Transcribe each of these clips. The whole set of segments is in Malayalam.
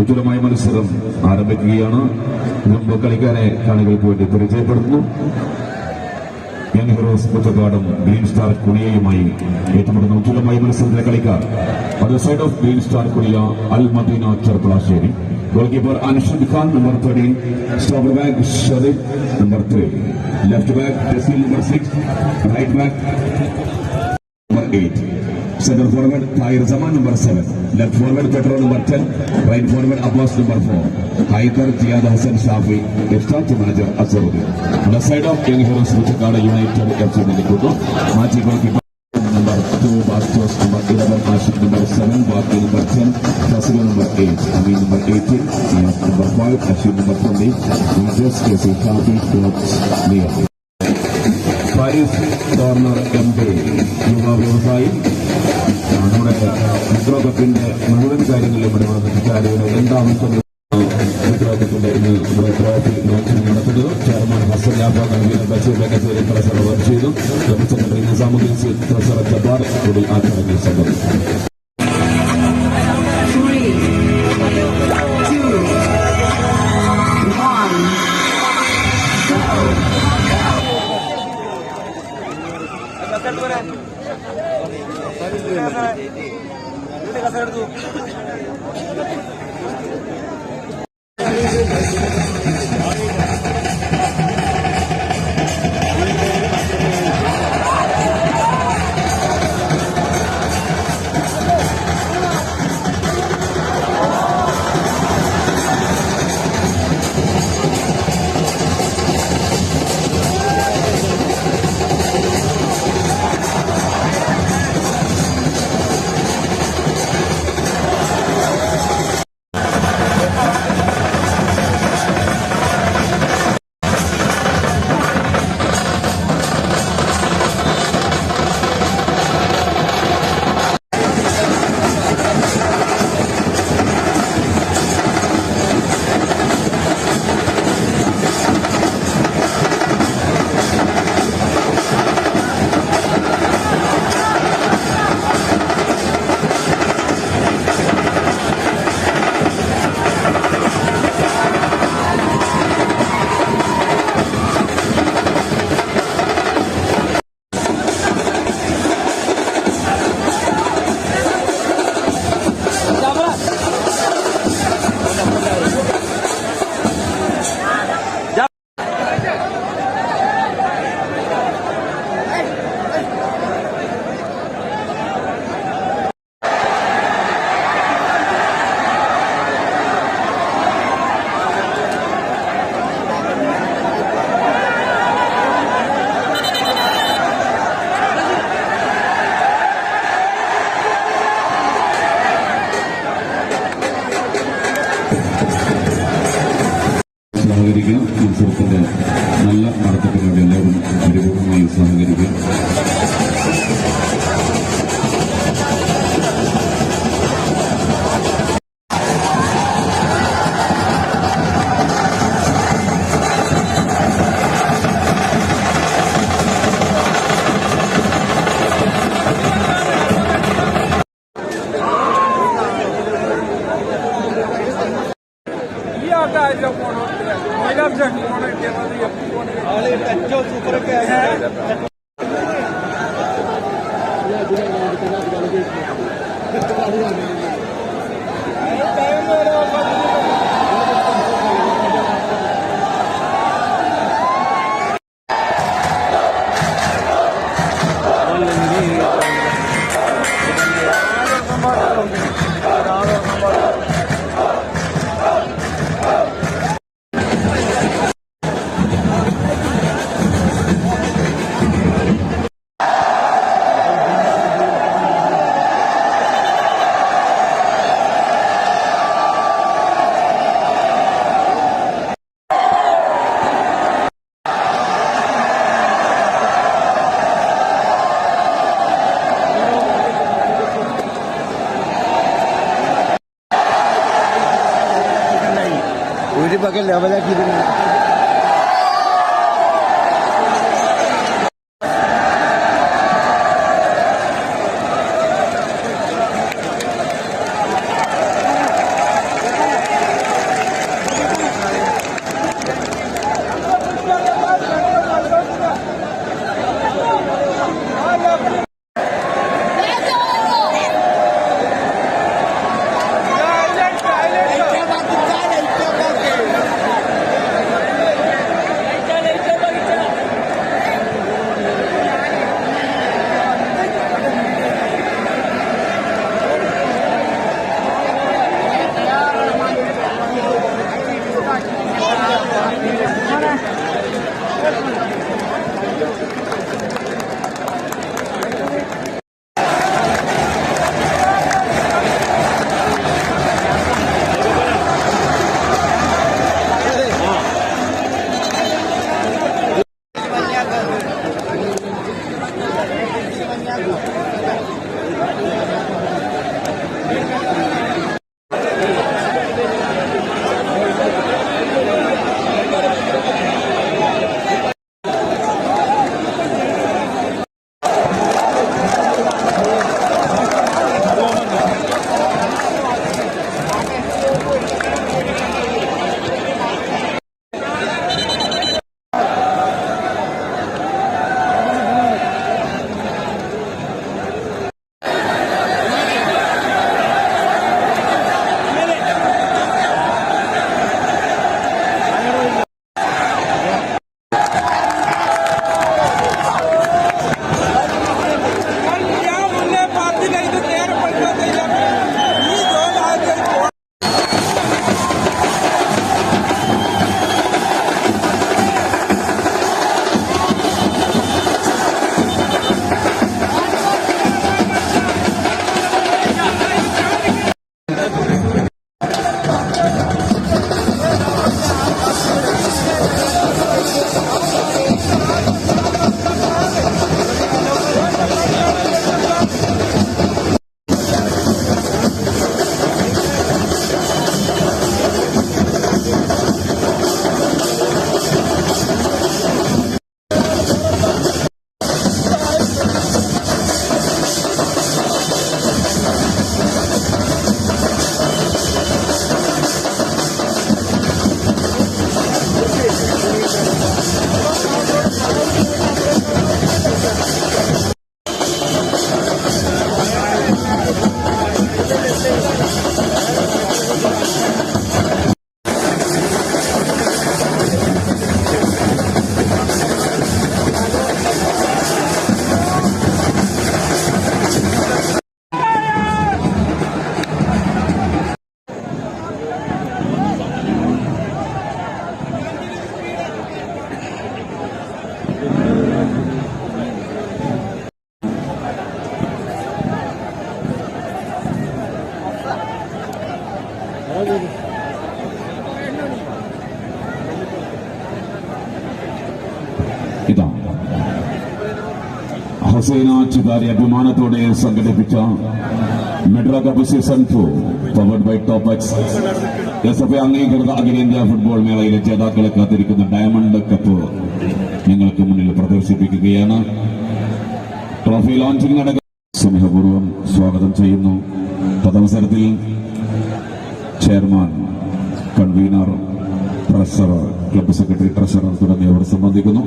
ഉജ്ജ്വലമായ മത്സരം ആരംഭിക്കുകയാണ്. മുമ്പ് കളിക്കാരെ കാണികൾക്ക് വേണ്ടി പരിചയപ്പെടുത്തുന്നു. യങ് ഹീറോസ് കുറ്റക്കാടും ഗ്രീൻ സ്റ്റാർ കുണിയയുമായി ഏറ്റുമുട്ടുന്ന ഉജ്ജ്വലമായ മത്സരത്തിലെ കളിക്കാർ. അത് side of Green Star Kuniya Al Madina Cherpulassery. Goalkeeper Anshad Khan number thirteen stopper back Sherif number three left back number six right back number 8. Center forward Tahir Zaman number 7. Left forward Petro number 10. Right forward Abbas number 4. Haikar Ziad Hassan Shafi. Extra manager Azharuddin. On the side of Young Heroes Ruchakada United FC Nilikutu. Maji goalkeeper number 2 Bastos number 11 Ashik number 7 Baki number 10 Fasilo number 8 Amin number 18 Niyaz number 5 Ashik number 20 Majors KC Shafi Clubs Near Faris corner M P യുവ വ്യവസായി നമ്മുടെ മിത്രോകത്തിന്റെ മുഴുവൻ കാര്യങ്ങളിലും ഇടപെടുന്ന വിചാരിയുടെ എന്താവശ്യം മിത്രോകത്തിന്റെ ഇന്ന് നമ്മുടെ ട്രോഫി നടത്തുന്നത്. ചെയർമാൻ ഹസൻ യാബ നൽകിയ ബഷീർ കച്ചേരി ട്രഷറർ ചെയ്തു ജനറൽ സെക്രട്ടറി നിസാമുദ്ദീൻ ജബ്ബാർ കൂടി ആ ചടങ്ങിൽ സംബന്ധിച്ചു സഹകരിക്കുക നല്ല നടത്തിപ്പിന് Hadi bakalım havada gidin. ഹസൈന അഭിമാനത്തോടെ സംഘടിപ്പിച്ച Medra cup season two powered by Topex S F അംഗീകൃത അഖിലേന്ത്യാ ഫുട്ബോൾ മേളയിലെ ജേതാക്കളെ കാത്തിരിക്കുന്ന ഡയമണ്ട് കപ്പ് നിങ്ങൾക്ക് മുന്നിൽ പ്രദർശിപ്പിക്കുകയാണ്. ട്രോഫി ലോഞ്ചിങ് നടക്കുന്ന സ്നേഹപൂർവം സ്വാഗതം ചെയ്യുന്നു. തദവസരത്തിൽ chairman convener treasurer club secretary treasurer തുടങ്ങിയവർ സംബന്ധിക്കുന്നു.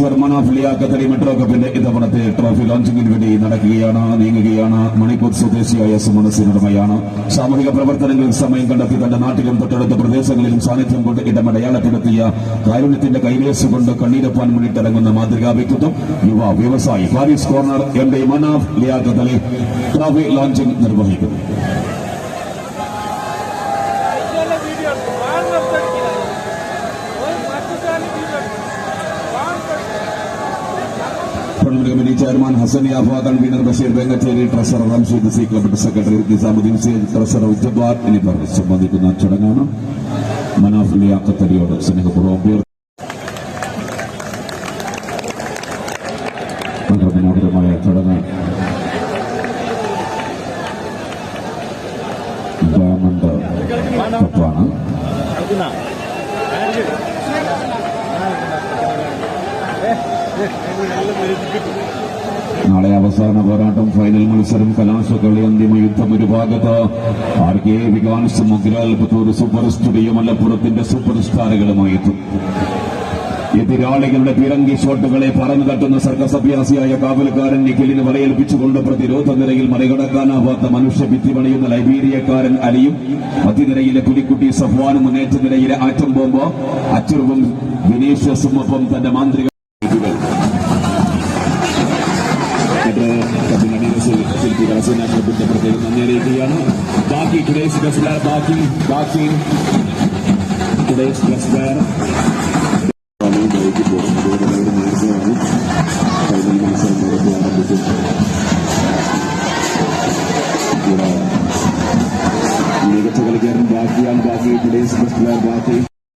ചെയർമാൻ ഓഫ് ലിയാക്കത്തലി മെട്രോ കപ്പിന്റെ ഇത്തവണത്തെ ട്രോഫി ലോഞ്ചിങ്ങിന് വേണ്ടി നടക്കുകയാണ് നീങ്ങുകയാണ്. മണിപ്പൂർ സ്വദേശിയായ സുമനസിനുടമയാണ് സാമൂഹിക പ്രവർത്തനങ്ങളിൽ സമയം കണ്ടെത്തി തന്റെ നാട്ടിലും തൊട്ടടുത്ത പ്രദേശങ്ങളിലും സാന്നിധ്യം കൊണ്ട് ഇടമടയാളപ്പെടുത്തിയ കാരുണ്യത്തിന്റെ കൈവേസ് കൊണ്ട് കണ്ണീരപ്പാൻ മുന്നിട്ടിറങ്ങുന്ന മാതൃകാ വ്യക്തിത്വം യുവ വ്യവസായി. Paris corner M. D Manaf Liyakathali trophy launching നിർവഹിക്കുന്നു. Tournament committee chairman Hasan Yafa convener Basheer Venkacheri treasurer Ramsheed C club secretary Nizamuddin C treasurer Ujabar എന്നിവർ സംബന്ധിക്കുന്ന ചടങ്ങാണ്. മനാഫ് ലിയാക്കത്തലിയോട് സ്നേഹപൂർവം മനോഹരമായ ചടങ്ങ്. ഡയമണ്ട് കപ്പാണ് നാളെ അവസാന പോരാട്ടം ഫൈനൽ മത്സരം കലാശക്കളി അന്തിമ യുദ്ധം ഒരു ഭാഗത്ത് ആർ കെ വികാൻസ് മുഗ്രാൽ പുത്തൂർ സൂപ്പർ സ്റ്റുഡിയോ മലപ്പുറത്തിന്റെ സൂപ്പർ സ്റ്റാറുകളുമായി എത്തും. എതിരാളികളുടെ പിറങ്കി ഷോട്ടുകളെ പറഞ്ഞു തട്ടുന്ന സർക്കസ് അഭ്യാസിയായ കാവൽക്കാരൻ നിഖിലിന് വലയേൽപ്പിച്ചുകൊണ്ട് പ്രതിരോധ നിരയിൽ മറികടക്കാനാവാത്ത മനുഷ്യ ഭിത്തി പണിയുന്ന ലൈബീരിയക്കാരൻ അലിയും മധ്യനിരയിലെ പുലിക്കുട്ടി സഫ്വാനും മുന്നേറ്റ നിരയിലെ ആറ്റം ബോംബ് വിനീഷ്യസും ഒപ്പം തന്റെ മാന്ത്രിക അറിയിക്കുകയാണ് ബാക്കി ടുഡേസ് ബെസ്റ്റ് ബാക്കി ബാക്കി ടുഡേസ് ബെസ്റ്റ്